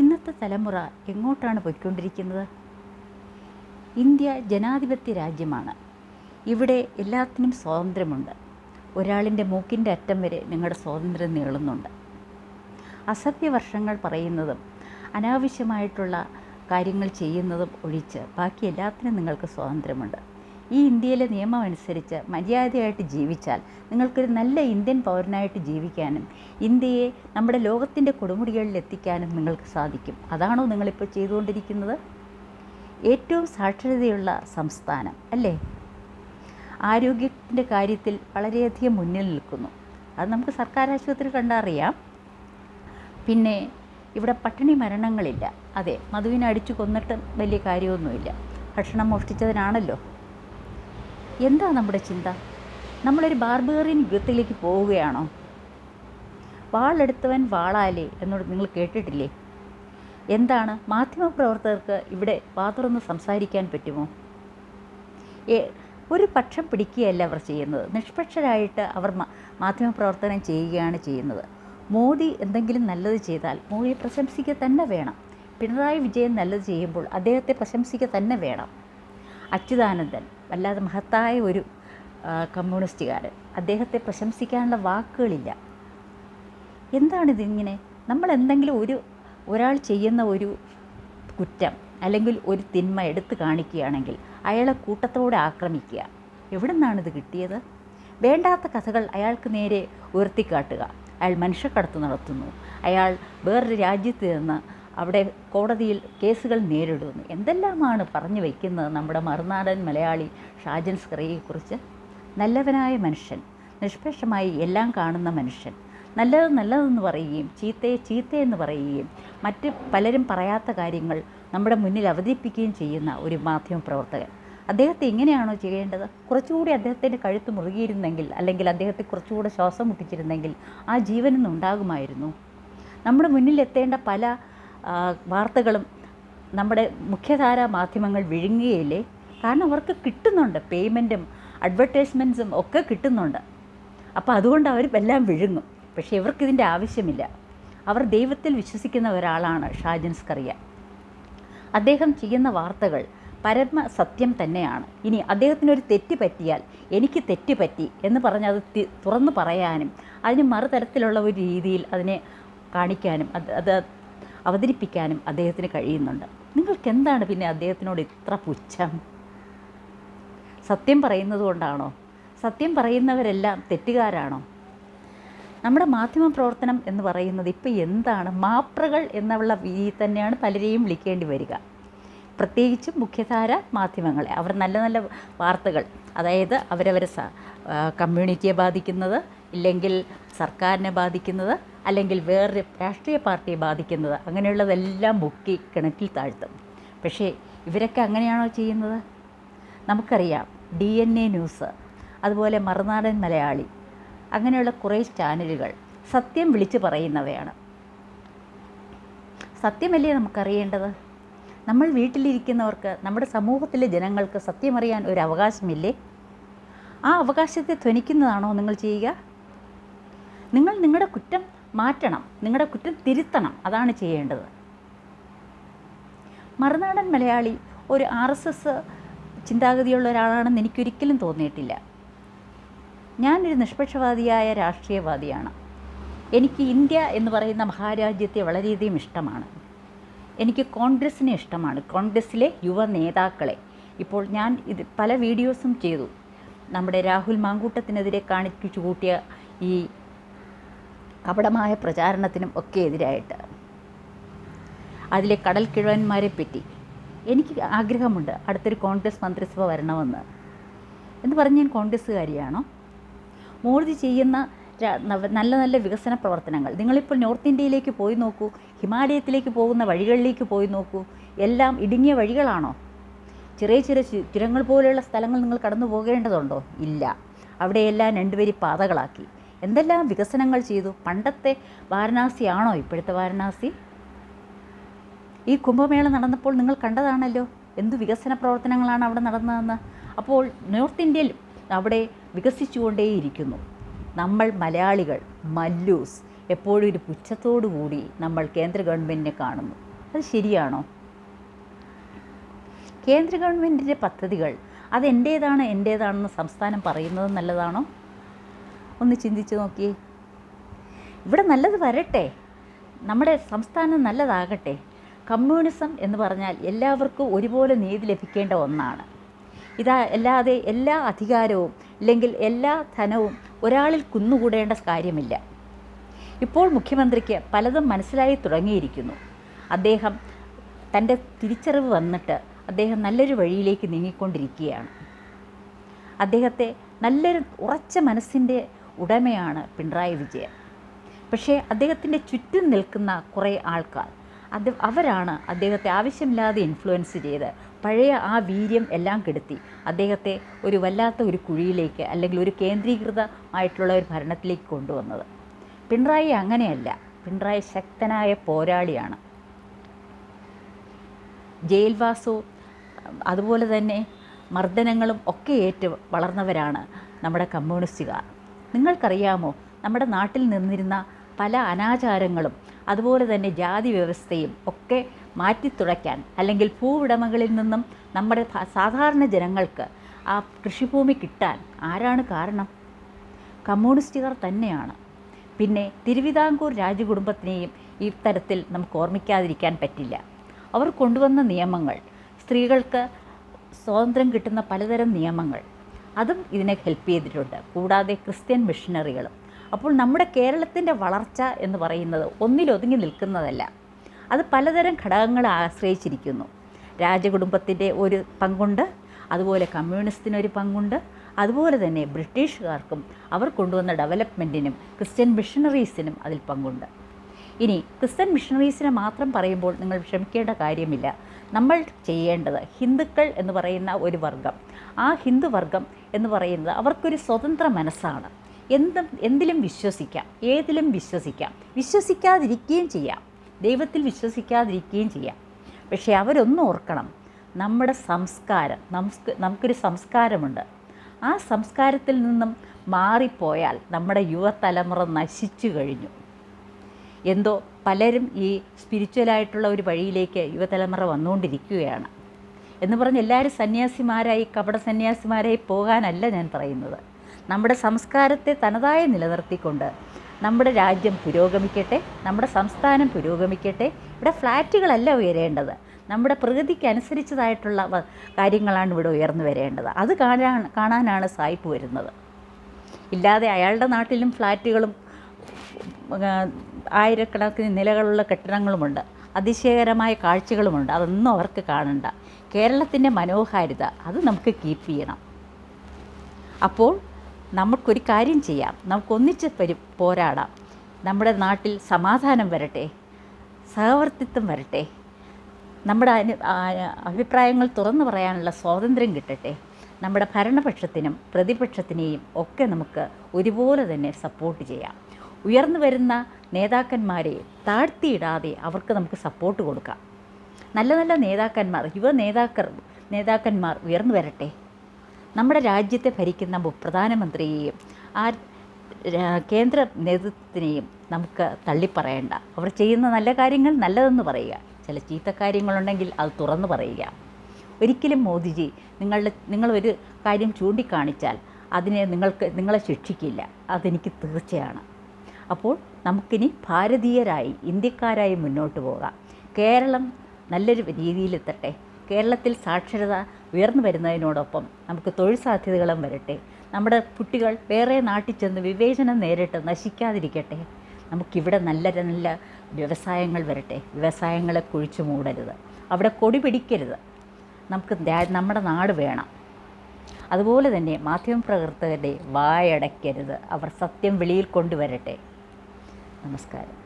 ഇന്നത്തെ തലമുറ എങ്ങോട്ടാണ് പോയിക്കൊണ്ടിരിക്കുന്നത്? ഇന്ത്യ ജനാധിപത്യ രാജ്യമാണ്. ഇവിടെ എല്ലാത്തിനും സ്വാതന്ത്ര്യമുണ്ട്. ഒരാളിന്റെ മൂക്കിന്റെ അറ്റം വരെ നിങ്ങളുടെ സ്വാതന്ത്ര്യം നീളുന്നുണ്ട്. അസത്യവർഷങ്ങൾ പറയുന്നതും അനാവശ്യമായിട്ടുള്ള കാര്യങ്ങൾ ചെയ്യുന്നതും ഒഴിച്ച് ബാക്കി എല്ലാത്തിനും നിങ്ങൾക്ക് സ്വാതന്ത്ര്യമുണ്ട്. ഈ ഇന്ത്യയിലെ നിയമം അനുസരിച്ച് മര്യാദയായിട്ട് ജീവിച്ചാൽ നിങ്ങൾക്കൊരു നല്ല ഇന്ത്യൻ പൗരനായിട്ട് ജീവിക്കാനും ഇന്ത്യയെ നമ്മുടെ ലോകത്തിന്റെ കൊടുമുടികളിൽ എത്തിക്കാനും നിങ്ങൾക്ക് സാധിക്കും. അതാണോ നിങ്ങളിപ്പോൾ ചെയ്തുകൊണ്ടിരിക്കുന്നത്? ഏറ്റവും സാക്ഷരതയുള്ള സംസ്ഥാനം അല്ലേ? ആരോഗ്യത്തിന്റെ കാര്യത്തിൽ വളരെയധികം മുന്നിൽ നിൽക്കുന്നു. അത് നമുക്ക് സർക്കാർ ആശുപത്രി കണ്ടറിയാം പിന്നെ ഇവിടെ പട്ടിണി മരണങ്ങളില്ല. അതെ മധുവിനെ അടിച്ചു കൊന്നിട്ട് വലിയ കാര്യമൊന്നുമില്ല. ഭക്ഷണം മോഷ്ടിച്ചതിനാണല്ലോ എന്താ നമ്മുടെ ചിന്ത? നമ്മളൊരു ബാർബേറിയൻ യുഗത്തിലേക്ക് പോവുകയാണോ? വാളെടുത്തവൻ വാളാലേ എന്നോട് നിങ്ങൾ കേട്ടിട്ടില്ലേ? എന്താണ്? മാധ്യമപ്രവർത്തകർക്ക് ഇവിടെ വാതുറന്ന് സംസാരിക്കാൻ പറ്റുമോ? ഒരു പക്ഷം പിടിക്കുകയല്ല അവർ ചെയ്യുന്നത്. നിഷ്പക്ഷരായിട്ട് അവർ മാധ്യമ മാധ്യമപ്രവർത്തനം ചെയ്യുകയാണ് ചെയ്യുന്നത്. മോദി എന്തെങ്കിലും നല്ലത് ചെയ്താൽ മോദിയെ പ്രശംസിക്കുക തന്നെ വേണം. പിണറായി വിജയൻ നല്ലത് ചെയ്യുമ്പോൾ അദ്ദേഹത്തെ പ്രശംസിക്കുക തന്നെ വേണം. അച്യുതാനന്ദൻ വല്ലാതെ മഹത്തായ ഒരു കമ്മ്യൂണിസ്റ്റുകാരൻ. അദ്ദേഹത്തെ പ്രശംസിക്കാനുള്ള വാക്കുകളില്ല. എന്താണിതിങ്ങനെ നമ്മൾ എന്തെങ്കിലും ഒരു ഒരാൾ ചെയ്യുന്ന ഒരു കുറ്റം അല്ലെങ്കിൽ ഒരു തിന്മ എടുത്തു കാണിക്കുകയാണെങ്കിൽ അയാളെ കൂട്ടത്തോടെ ആക്രമിക്കുക. എവിടെ നിന്നാണിത് കിട്ടിയത്? വേണ്ടാത്ത കഥകൾ അയാൾക്ക് നേരെ ഉയർത്തിക്കാട്ടുക. അയാൾ മനുഷ്യക്കടത്ത് നടത്തുന്നു. അയാൾ വേറൊരു രാജ്യത്ത് നിന്ന് അവിടെ കോടതിയിൽ കേസുകൾ നേരിടുന്നു. എന്തെല്ലാമാണ് പറഞ്ഞു വയ്ക്കുന്നത് നമ്മുടെ മറുനാടൻ മലയാളി ഷാജൻ സ്ക്രയെക്കുറിച്ച്? നല്ലവനായ മനുഷ്യൻ നിഷ്പക്ഷമായി എല്ലാം കാണുന്ന മനുഷ്യൻ നല്ലത് നല്ലതെന്ന് പറയുകയും ചീത്തയെ ചീത്തയെന്ന് പറയുകയും മറ്റ് പലരും പറയാത്ത കാര്യങ്ങൾ നമ്മുടെ മുന്നിൽ അവതരിപ്പിക്കുകയും ചെയ്യുന്ന ഒരു മാധ്യമ പ്രവർത്തകൻ. അദ്ദേഹത്തെ ഇങ്ങനെയാണോ ചെയ്യേണ്ടത്? കുറച്ചുകൂടി അദ്ദേഹത്തിന്റെ കഴുത്ത് മുറുകിയിരുന്നെങ്കിൽ അല്ലെങ്കിൽ അദ്ദേഹത്തെ കുറച്ചുകൂടെ ശ്വാസം മുട്ടിച്ചിരുന്നെങ്കിൽ ആ ജീവനൊന്നും ഉണ്ടാകുമായിരുന്നു. നമ്മുടെ മുന്നിൽ എത്തേണ്ട പല വാർത്തകളും നമ്മുടെ മുഖ്യധാരാ മാധ്യമങ്ങൾ വിഴുങ്ങുകയില്ലേ കാരണം അവർക്ക് കിട്ടുന്നുണ്ട്. പേയ്മെന്റും അഡ്വർടൈസ്മെന്റ്സും ഒക്കെ കിട്ടുന്നുണ്ട്. അപ്പോൾ അതുകൊണ്ട് അവർ എല്ലാം വിഴുങ്ങും. പക്ഷേ ഇവർക്കിതിന്റെ ആവശ്യമില്ല. അവർ ദൈവത്തിൽ വിശ്വസിക്കുന്ന ഒരാളാണ് ഷാജൻ സ്കറിയ. അദ്ദേഹം ചെയ്യുന്ന വാർത്തകൾ പരമ സത്യം തന്നെയാണ്. ഇനി അദ്ദേഹത്തിനൊരു തെറ്റ് പറ്റിയാൽ എനിക്ക് തെറ്റ് പറ്റി എന്ന് പറഞ്ഞ് അത് തുറന്നു പറയാനും അതിന് മറുതരത്തിലുള്ള ഒരു രീതിയിൽ അതിനെ കാണിക്കാനും അത് അത് അവതരിപ്പിക്കാനും അദ്ദേഹത്തിന് കഴിയുന്നുണ്ട്. നിങ്ങൾക്ക് എന്താണ് പിന്നെ അദ്ദേഹത്തിനോട് ഇത്ര പുച്ഛം? സത്യം പറയുന്നത് കൊണ്ടാണോ? സത്യം പറയുന്നവരെല്ലാം തെറ്റുകാരാണോ? നമ്മുടെ മാധ്യമ പ്രവർത്തനം എന്ന് പറയുന്നത് ഇപ്പോൾ എന്താണ്? മാപ്രകൾ എന്നുള്ള രീതിയിൽ തന്നെയാണ് പലരെയും വിളിക്കേണ്ടി വരിക. പ്രത്യേകിച്ചും മുഖ്യധാര മാധ്യമങ്ങളെ. അവർ നല്ല നല്ല വാർത്തകൾ അതായത് അവരവരെ കമ്മ്യൂണിറ്റിയെ ബാധിക്കുന്നത് ഇല്ലെങ്കിൽ സർക്കാരിനെ ബാധിക്കുന്നത് അല്ലെങ്കിൽ വേറൊരു രാഷ്ട്രീയ പാർട്ടിയെ ബാധിക്കുന്നത്. അങ്ങനെയുള്ളതെല്ലാം മുക്കി കിണറ്റിൽ താഴ്ത്തും. പക്ഷേ ഇവരൊക്കെ അങ്ങനെയാണോ ചെയ്യുന്നത്? നമുക്കറിയാം. ഡി എൻ എ ന്യൂസ് അതുപോലെ മറുനാടൻ മലയാളി അങ്ങനെയുള്ള കുറേ ചാനലുകൾ സത്യം വിളിച്ചു പറയുന്നവയാണ്. സത്യമല്ലേ നമുക്കറിയേണ്ടത്? നമ്മൾ വീട്ടിലിരിക്കുന്നവർക്ക് നമ്മുടെ സമൂഹത്തിലെ ജനങ്ങൾക്ക് സത്യമറിയാൻ ഒരു അവകാശമില്ലേ? ആ അവകാശത്തെ ധ്വനിക്കുന്നതാണോ നിങ്ങൾ ചെയ്യുക? നിങ്ങൾ നിങ്ങളുടെ കുറ്റം മാറ്റണം. നിങ്ങളുടെ കുറ്റം തിരുത്തണം. അതാണ് ചെയ്യേണ്ടത്. മറുനാടൻ മലയാളി ഒരു ആർ എസ് എസ് ചിന്താഗതിയുള്ള ഒരാളാണെന്ന് എനിക്കൊരിക്കലും തോന്നിയിട്ടില്ല. ഞാനൊരു നിഷ്പക്ഷവാദിയായ രാഷ്ട്രീയവാദിയാണ്. എനിക്ക് ഇന്ത്യ എന്ന് പറയുന്ന മഹാരാജ്യത്തെ വളരെയധികം ഇഷ്ടമാണ്. എനിക്ക് കോൺഗ്രസ്സിനെ ഇഷ്ടമാണ്. കോൺഗ്രസ്സിലെ യുവ നേതാക്കളെ. ഇപ്പോൾ ഞാൻ ഇത് പല വീഡിയോസും ചെയ്തു. നമ്മുടെ രാഹുൽ മാങ്കൂട്ടത്തിനെതിരെ കാണിച്ചു കൂട്ടിയ ഈ കപടമായ പ്രചാരണത്തിനും ഒക്കെ എതിരായിട്ട്. അതിലെ കടൽ കിഴവന്മാരെ പറ്റി എനിക്ക് ആഗ്രഹമുണ്ട് അടുത്തൊരു കോൺഗ്രസ് മന്ത്രിസഭ വരണമെന്ന്. എന്ന് പറഞ്ഞ് ഞാൻ കോൺഗ്രസ്സുകാരിയാണോ? മോദി ചെയ്യുന്ന നല്ല നല്ല വികസന പ്രവർത്തനങ്ങൾ. നിങ്ങളിപ്പോൾ നോർത്ത് ഇന്ത്യയിലേക്ക് പോയി നോക്കൂ ഹിമാലയത്തിലേക്ക് പോകുന്ന വഴികളിലേക്ക് പോയി നോക്കൂ എല്ലാം ഇടുങ്ങിയ വഴികളാണോ? ചെറിയ ചെറിയ ചുരങ്ങൾ പോലെയുള്ള സ്ഥലങ്ങൾ നിങ്ങൾ കടന്നു പോകേണ്ടതുണ്ടോ ഇല്ല. അവിടെയെല്ലാം രണ്ടുപേരി പാതകളാക്കി. എന്തെല്ലാം വികസനങ്ങൾ ചെയ്തു? പണ്ടത്തെ വാരണാസിയാണോ ഇപ്പോഴത്തെ വാരണാസി? ഈ കുംഭമേള നടന്നപ്പോൾ നിങ്ങൾ കണ്ടതാണല്ലോ. എന്ത് വികസന പ്രവർത്തനങ്ങളാണ് അവിടെ നടന്നതെന്ന്. അപ്പോൾ നോർത്ത് ഇന്ത്യയിൽ അവിടെ വികസിച്ചുകൊണ്ടേയിരിക്കുന്നു. നമ്മൾ മലയാളികൾ മല്ലൂസ് എപ്പോഴും ഒരു പുച്ഛത്തോടു കൂടി നമ്മൾ കേന്ദ്ര ഗവൺമെന്റിനെ കാണുന്നു. അത് ശരിയാണോ? കേന്ദ്ര ഗവൺമെന്റിന്റെ പദ്ധതികൾ അതെന്റേതാണ് എന്റേതാണെന്ന് സംസ്ഥാനം പറയുന്നത് നല്ലതാണോ? ഒന്ന് ചിന്തിച്ച് നോക്കിയേ. ഇവിടെ നല്ലത് വരട്ടെ. നമ്മുടെ സംസ്ഥാനം നല്ലതാകട്ടെ. കമ്മ്യൂണിസം എന്ന് പറഞ്ഞാൽ എല്ലാവർക്കും ഒരുപോലെ നീതി ലഭിക്കേണ്ട ഒന്നാണ്. ഇതാ അല്ലാതെ എല്ലാ അധികാരവും അല്ലെങ്കിൽ എല്ലാ ധനവും ഒരാളിൽ കുന്നുകൂടേണ്ട കാര്യമില്ല. ഇപ്പോൾ മുഖ്യമന്ത്രിക്ക് പലതും മനസ്സിലായി തുടങ്ങിയിരിക്കുന്നു. അദ്ദേഹം തന്റെ തിരിച്ചറിവ് വന്നിട്ട് അദ്ദേഹം നല്ലൊരു വഴിയിലേക്ക് നീങ്ങിക്കൊണ്ടിരിക്കുകയാണ്. അദ്ദേഹത്തെ നല്ലൊരു ഉറച്ച മനസ്സിന്റെ ഉടമയാണ് പിണറായി വിജയൻ. പക്ഷേ അദ്ദേഹത്തിന്റെ ചുറ്റും നിൽക്കുന്ന കുറേ ആൾക്കാർ അത് അവരാണ് അദ്ദേഹത്തെ ആവശ്യമില്ലാതെ ഇൻഫ്ലുവൻസ് ചെയ്ത് പഴയ ആ വീര്യം എല്ലാം കെടുത്തി. അദ്ദേഹത്തെ ഒരു വല്ലാത്ത ഒരു കുഴിയിലേക്ക് അല്ലെങ്കിൽ ഒരു കേന്ദ്രീകൃതമായിട്ടുള്ള ഒരു ഭരണത്തിലേക്ക് കൊണ്ടുവന്നത്. പിണറായി അങ്ങനെയല്ല. പിണറായി ശക്തനായ പോരാളിയാണ്. ജയിൽവാസവും അതുപോലെ തന്നെ മർദ്ദനങ്ങളും ഒക്കെ ഏറ്റ് വളർന്നവരാണ് നമ്മുടെ കമ്മ്യൂണിസ്റ്റുകാർ. നിങ്ങൾക്കറിയാമോ? നമ്മുടെ നാട്ടിൽ നിന്നിരുന്ന പല അനാചാരങ്ങളും അതുപോലെ തന്നെ ജാതി വ്യവസ്ഥയും ഒക്കെ മാറ്റിത്തുടയ്ക്കാൻ അല്ലെങ്കിൽ ഭൂവുടമകളിൽ നിന്നും നമ്മുടെ സാധാരണ ജനങ്ങൾക്ക് ആ കൃഷിഭൂമി കിട്ടാൻ ആരാണ് കാരണം? കമ്മ്യൂണിസ്റ്റുകാർ തന്നെയാണ്. പിന്നെ തിരുവിതാംകൂർ രാജകുടുംബത്തിനെയും തരത്തിൽ നമുക്ക് ഓർമ്മിക്കാതിരിക്കാൻ പറ്റില്ല. അവർ കൊണ്ടുവന്ന നിയമങ്ങൾ സ്ത്രീകൾക്ക് സ്വാതന്ത്ര്യം കിട്ടുന്ന പലതരം നിയമങ്ങൾ അതും ഇതിനെ ഹെൽപ്പ് ചെയ്തിട്ടുണ്ട്. കൂടാതെ ക്രിസ്ത്യൻ മിഷനറികളും അപ്പോൾ നമ്മുടെ കേരളത്തിന്റെ വളർച്ച എന്ന് പറയുന്നത് ഒന്നിലൊതുങ്ങി നിൽക്കുന്നതല്ല. അത് പലതരം ഘടകങ്ങളെ ആശ്രയിച്ചിരിക്കുന്നു. രാജകുടുംബത്തിന്റെ ഒരു പങ്കുണ്ട് അതുപോലെ കമ്മ്യൂണിസ്റ്റിനൊരു പങ്കുണ്ട് അതുപോലെ തന്നെ ബ്രിട്ടീഷുകാർക്കും അവർ കൊണ്ടുവന്ന ഡെവലപ്മെന്റിനും ക്രിസ്ത്യൻ മിഷണറീസിനും അതിൽ പങ്കുണ്ട്. ഇനി ക്രിസ്ത്യൻ മിഷണറീസിനെ മാത്രം പറയുമ്പോൾ നിങ്ങൾ വിഷമിക്കേണ്ട കാര്യമില്ല. നമ്മൾ ചെയ്യേണ്ടത് ഹിന്ദുക്കൾ എന്ന് പറയുന്ന ഒരു വർഗം. ആ ഹിന്ദു വർഗം എന്ന് പറയുന്നത് അവർക്കൊരു സ്വതന്ത്ര മനസ്സാണ്. എന്തും എന്തിലും വിശ്വസിക്കാം ഏതിലും വിശ്വസിക്കാം. വിശ്വസിക്കാതിരിക്കുകയും ചെയ്യാം. ദൈവത്തിൽ വിശ്വസിക്കാതിരിക്കുകയും ചെയ്യാം. പക്ഷേ അവരൊന്നും ഓർക്കണം നമ്മുടെ സംസ്കാരം നമുക്ക് നമുക്കൊരു സംസ്കാരമുണ്ട്. ആ സംസ്കാരത്തിൽ നിന്നും മാറിപ്പോയാൽ നമ്മുടെ യുവതലമുറ നശിച്ചു കഴിഞ്ഞു. എന്തോ പലരും ഈ സ്പിരിച്വലായിട്ടുള്ള ഒരു വഴിയിലേക്ക് യുവതലമുറ വന്നുകൊണ്ടിരിക്കുകയാണ്. എന്ന് പറഞ്ഞ് എല്ലാവരും സന്യാസിമാരായി കപട സന്യാസിമാരായി പോകാനല്ല ഞാൻ പറയുന്നത്. നമ്മുടെ സംസ്കാരത്തെ തനതായി നിലനിർത്തിക്കൊണ്ട് നമ്മുടെ രാജ്യം പുരോഗമിക്കട്ടെ നമ്മുടെ സംസ്ഥാനം പുരോഗമിക്കട്ടെ ഇവിടെ ഫ്ലാറ്റുകളല്ല ഉയരേണ്ടത്. നമ്മുടെ പ്രകൃതിക്ക് അനുസരിച്ചതായിട്ടുള്ള കാര്യങ്ങളാണ് ഇവിടെ ഉയർന്നു വരേണ്ടത്. അത് കാണാൻ കാണാനാണ് സായിപ്പ് വരുന്നത്. ഇല്ലാതെ അയാളുടെ നാട്ടിലും ഫ്ലാറ്റുകളും ആയിരക്കണക്കിന് നിലകളുള്ള കെട്ടിടങ്ങളുമുണ്ട്. അതിശയകരമായ കാഴ്ചകളുമുണ്ട്. അതൊന്നും അവർക്ക് കാണണ്ട. കേരളത്തിന്റെ മനോഹാരിത അത് നമുക്ക് കീപ്പ് ചെയ്യണം. അപ്പോൾ നമുക്കൊരു കാര്യം ചെയ്യാം. നമുക്കൊന്നിച്ച് പരി പോരാടാം. നമ്മുടെ നാട്ടിൽ സമാധാനം വരട്ടെ. സഹവർത്തിത്വം വരട്ടെ. നമ്മുടെ അനു അഭിപ്രായങ്ങൾ തുറന്നു പറയാനുള്ള സ്വാതന്ത്ര്യം കിട്ടട്ടെ. നമ്മുടെ ഭരണപക്ഷത്തിനും പ്രതിപക്ഷത്തിനെയും ഒക്കെ നമുക്ക് ഒരുപോലെ തന്നെ സപ്പോർട്ട് ചെയ്യാം. ഉയർന്നു വരുന്ന നേതാക്കന്മാരെ താഴ്ത്തിയിടാതെ അവർക്ക് നമുക്ക് സപ്പോർട്ട് കൊടുക്കാം. നല്ല നല്ല നേതാക്കന്മാർ യുവ നേതാക്കർ നേതാക്കന്മാർ ഉയർന്നു വരട്ടെ. നമ്മുടെ രാജ്യത്തെ ഭരിക്കുന്ന പ്രധാനമന്ത്രിയെയും ആ കേന്ദ്ര നേതൃത്വത്തിനെയും നമുക്ക് തള്ളിപ്പറയണ്ട. അവർ ചെയ്യുന്ന നല്ല കാര്യങ്ങൾ നല്ലതെന്ന് പറയുക. ചില ചീത്ത കാര്യങ്ങളുണ്ടെങ്കിൽ അത് തുറന്നു പറയുക. ഒരിക്കലും മോദിജി നിങ്ങളുടെ നിങ്ങളൊരു കാര്യം ചൂണ്ടിക്കാണിച്ചാൽ അതിനെ നിങ്ങൾക്ക് നിങ്ങളെ ശിക്ഷിക്കില്ല. അതെനിക്ക് തീർച്ചയാണ്. അപ്പോൾ നമുക്കിനി ഭാരതീയരായി ഇന്ത്യക്കാരായി മുന്നോട്ട് പോകാം. കേരളം നല്ലൊരു രീതിയിലെത്തട്ടെ. കേരളത്തിൽ സാക്ഷരത ഉയർന്നു വരുന്നതിനോടൊപ്പം നമുക്ക് തൊഴിൽ സാധ്യതകളും വരട്ടെ. നമ്മുടെ കുട്ടികൾ വേറെ നാട്ടിൽ ചെന്ന് വിവേചനം നേരിട്ട് നശിക്കാതിരിക്കട്ടെ. നമുക്കിവിടെ നല്ല നല്ല വ്യവസായങ്ങൾ വരട്ടെ. വ്യവസായങ്ങളെ കുഴിച്ചു മൂടരുത്. അവിടെ കൊടി പിടിക്കരുത്. നമുക്ക് നമ്മുടെ നാട് വേണം. അതുപോലെ തന്നെ മാധ്യമപ്രവർത്തകരുടെ വായടയ്ക്കരുത്. അവർ സത്യം വെളിയിൽ കൊണ്ടുവരട്ടെ. നമസ്കാരം.